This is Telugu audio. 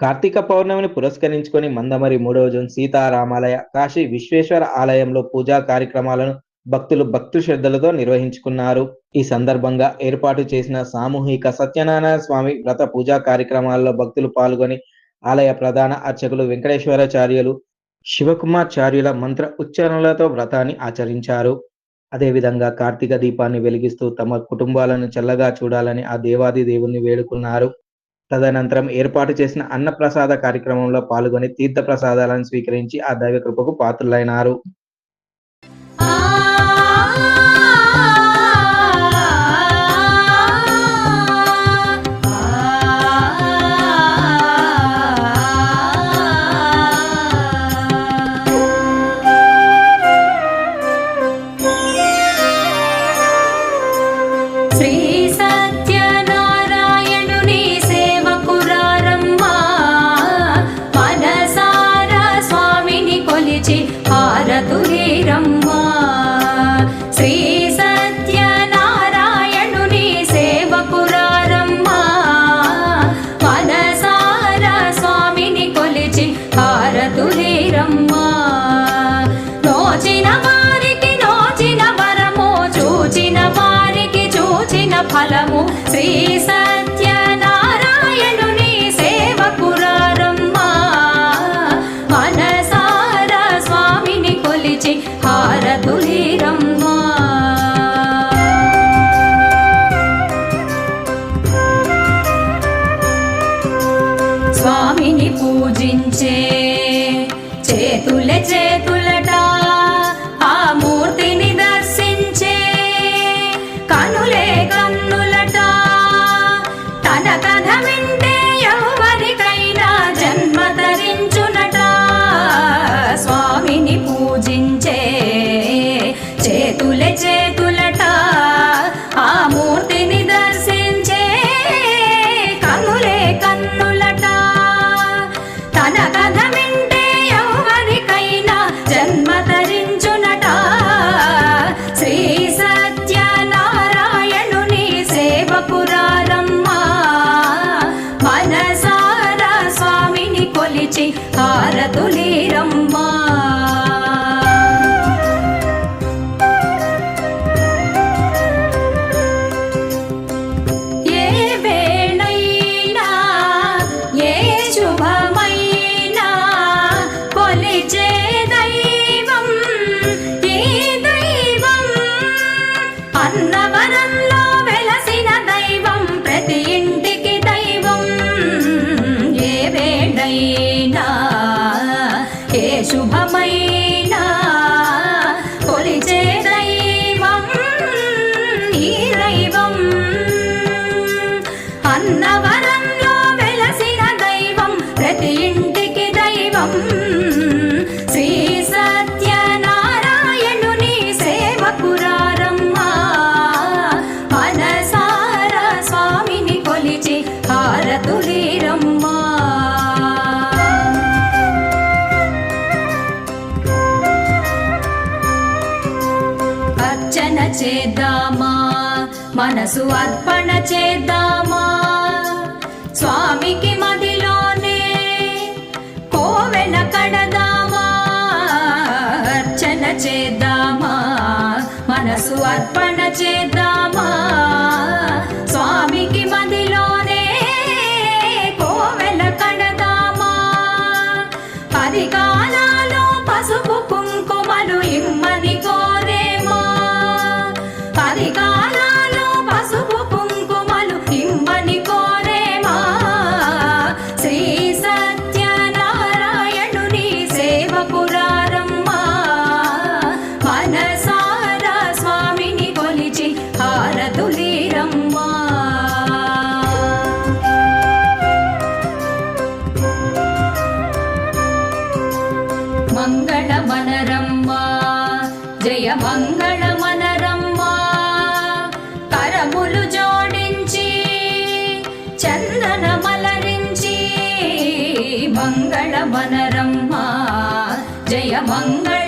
కార్తీక పౌర్ణమిని పురస్కరించుకొని మందమరి మూడవ జూన్ సీతారామాలయ కాశీ విశ్వేశ్వర ఆలయంలో పూజా కార్యక్రమాలను భక్తులు భక్తు శ్రద్ధలతో నిర్వహించుకున్నారు. ఈ సందర్భంగా ఏర్పాటు చేసిన సామూహిక సత్యనారాయణ స్వామి వ్రత పూజా కార్యక్రమాల్లో భక్తులు పాల్గొని ఆలయ ప్రధాన అర్చకులు వెంకటేశ్వరాచార్యులు శివకుమార్చార్యుల మంత్ర ఉచ్చారణలతో వ్రతాన్ని ఆచరించారు. అదేవిధంగా కార్తీక దీపాన్ని వెలిగిస్తూ తమ కుటుంబాలను చల్లగా చూడాలని ఆ దేవాది దేవుణ్ణి వేడుకున్నారు. తదనంతరం ఏర్పాటు చేసిన అన్నప్రసాద కార్యక్రమంలో పాల్గొని తీర్థ ప్రసాదాలను స్వీకరించి ఆ దైవ కృపకు పాత్రులైనారు. కొలిచి హారతులేరమ్మా. శ్రీ సత్యనారాయణుని సేవకురారమ్మా. పదసార స్వామిని కొలిచి హారతులేరమ్మా. నోచిన వారికి నోచిన వరము చూచిన వారికి చూచిన ఫలము. శ్రీ హారతులీరమ్మా స్వామిని పూజించే అన్నవరంలో వెలసిన దైవం ప్రతి ఇంటికి దైవం. శ్రీ సత్యనారాయణుని సేవకురారమ్మా మనసారా స్వామిని కొలిచి హారతులీరమ్మా అర్చన చేద్దామా? మనసు అర్పణ చేద్దామా? స్వామికి మదిలోనే కోవెల కడదామా? అర్చన చేద్దామా? మనసు అర్పణ చేద్దామా? జయ మంగళ